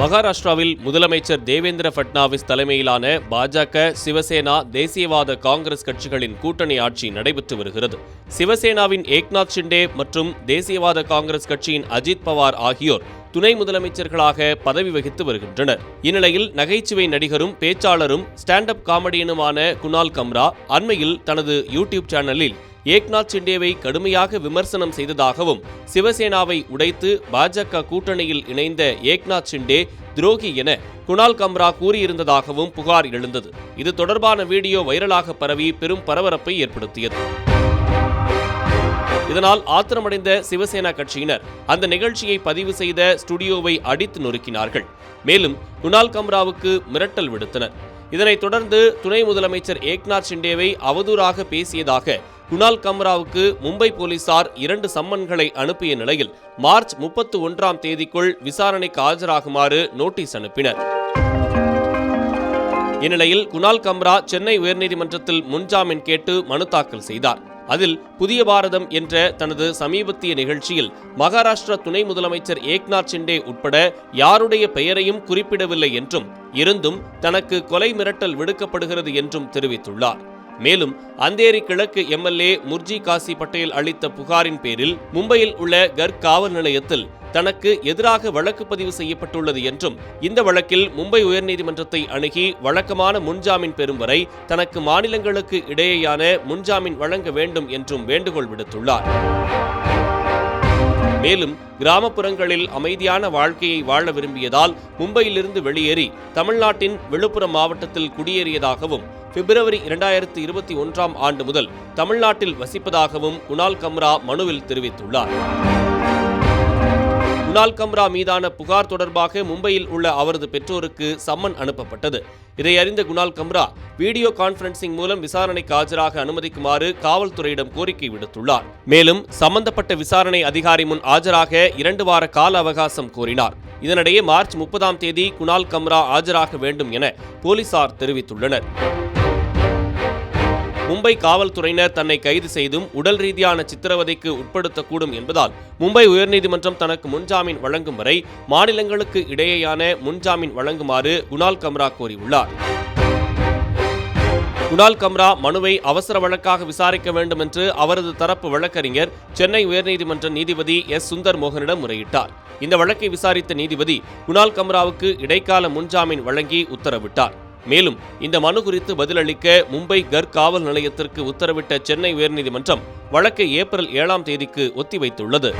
மகாராஷ்டிராவில் முதலமைச்சர் தேவேந்திர பட்னாவிஸ் தலைமையிலான பாஜக சிவசேனா தேசியவாத காங்கிரஸ் கட்சிகளின் கூட்டணி ஆட்சி நடைபெற்று வருகிறது. சிவசேனாவின் ஏக்நாத் ஷிண்டே மற்றும் தேசியவாத காங்கிரஸ் கட்சியின் அஜித் பவார் ஆகியோர் துணை முதலமைச்சர்களாக பதவி வகித்து வருகின்றனர். இந்நிலையில் நகைச்சுவை நடிகரும் பேச்சாளரும் ஸ்டாண்ட் அப் காமெடியனுமான குணால் கம்ரா அண்மையில் தனது யூடியூப் சேனலில் ஏக்நாத் ஷிண்டேவை கடுமையாக விமர்சனம் செய்ததாகவும் சிவசேனாவை உடைத்து பாஜக கூட்டணியில் இணைந்த ஏக்நாத் சிண்டே துரோகி என குணால் கம்ரா கூறியிருந்ததாகவும் புகார் எழுந்தது. இது தொடர்பான வீடியோ வைரலாக பரவி பெரும் பரபரப்பை ஏற்படுத்தியது. இதனால் ஆத்திரமடைந்த சிவசேனா கட்சியினர் அந்த நிகழ்ச்சியை பதிவு செய்த ஸ்டுடியோவை அடித்து நொறுக்கினார்கள். மேலும் குணால் கம்ராவுக்கு மிரட்டல் விடுத்தனர். இதனைத் தொடர்ந்து துணை முதலமைச்சர் ஏக்நாத் ஷிண்டேவை அவதூறாக பேசியதாக குணால் கம்ராவுக்கு மும்பை போலீசார் இரண்டு சம்மன்களை அனுப்பிய நிலையில் மார்ச் முப்பத்து ஒன்றாம் தேதிக்குள் விசாரணைக்கு ஆஜராகுமாறு நோட்டீஸ் அனுப்பினர். இந்நிலையில் குணால் கம்ரா சென்னை உயர்நீதிமன்றத்தில் முன்ஜாமீன் கேட்டு மனு தாக்கல் செய்தார். அதில் புதிய பாரதம் என்ற தனது சமீபத்திய நிகழ்ச்சியில் மகாராஷ்டிரா துணை முதலமைச்சர் ஏக்நாத் ஷிண்டே உட்பட யாருடைய பெயரையும் குறிப்பிடவில்லை என்றும் இருந்தும் தனக்கு கொலை மிரட்டல் விடுக்கப்படுகிறது என்றும் தெரிவித்துள்ளார். மேலும் அந்தேரி கிழக்கு எம்எல்ஏ முர்ஜி காசி பட்டேல் அளித்த புகாரின் பேரில் மும்பையில் உள்ள கர்க் காவல் நிலையத்தில் தனக்கு எதிராக வழக்கு பதிவு செய்யப்பட்டுள்ளது என்றும் இந்த வழக்கில் மும்பை உயர்நீதிமன்றத்தை அணுகி வழக்கமான முன்ஜாமீன் பெறும் வரை தனக்கு மாநிலங்களுக்கு இடையேயான முன்ஜாமீன் வழங்க வேண்டும் என்றும் வேண்டுகோள் விடுத்துள்ளார். மேலும் கிராமப்புறங்களில் அமைதியான வாழ்க்கையை வாழ விரும்பியதால் மும்பையிலிருந்து வெளியேறி தமிழ்நாட்டின் விழுப்புரம் மாவட்டத்தில் குடியேறியதாகவும் பிப்ரவரி இரண்டாயிரத்தி இருபத்தி ஒன்றாம் ஆண்டு முதல் தமிழ்நாட்டில் வசிப்பதாகவும் குணால் கம்ரா மனுவில் தெரிவித்துள்ளார். குணால் கம்ரா மீதான புகார் தொடர்பாக மும்பையில் உள்ள அவரது பெற்றோருக்கு சம்மன் அனுப்பப்பட்டது. இதை அறிந்த குணால் கம்ரா வீடியோ கான்பரன்சிங் மூலம் விசாரணைக்கு ஆஜராக அனுமதிக்குமாறு காவல்துறையிடம் கோரிக்கை விடுத்துள்ளார். மேலும் சம்பந்தப்பட்ட விசாரணை அதிகாரி முன் ஆஜராக இரண்டு வார கால அவகாசம் கோரினார். இதனிடையே மார்ச் முப்பதாம் தேதி குணால் கம்ரா ஆஜராக வேண்டும் என போலீசார் தெரிவித்துள்ளனர். மும்பை காவல்துறையினர் தன்னை கைது செய்தும் உடல் ரீதியான சித்திரவதைக்கு உட்படுத்தக்கூடும் என்பதால் மும்பை உயர்நீதிமன்றம் தனக்கு முன்ஜாமீன் வழங்கும் வரை மாநிலங்களுக்கு இடையேயான முன்ஜாமீன் வழங்குமாறு குணால் கம்ரா கோரியுள்ளார். குணால் கம்ரா மனுவை அவசர வழக்காக விசாரிக்க வேண்டும் என்று அவரது தரப்பு வழக்கறிஞர் சென்னை உயர்நீதிமன்ற நீதிபதி எஸ். சுந்தர் மோகனிடம் முறையிட்டார். இந்த வழக்கை விசாரித்த நீதிபதி குணால் கம்ராவுக்கு இடைக்கால முன்ஜாமீன் வழங்கி உத்தரவிட்டார். மேலும் இந்த மனு குறித்து பதிலளிக்க மும்பை கர் காவல் நிலையத்திற்கு உத்தரவிட்ட சென்னை உயர்நீதிமன்றம் வழக்கை ஏப்ரல் ஏழாம் தேதிக்கு ஒத்திவைத்துள்ளது.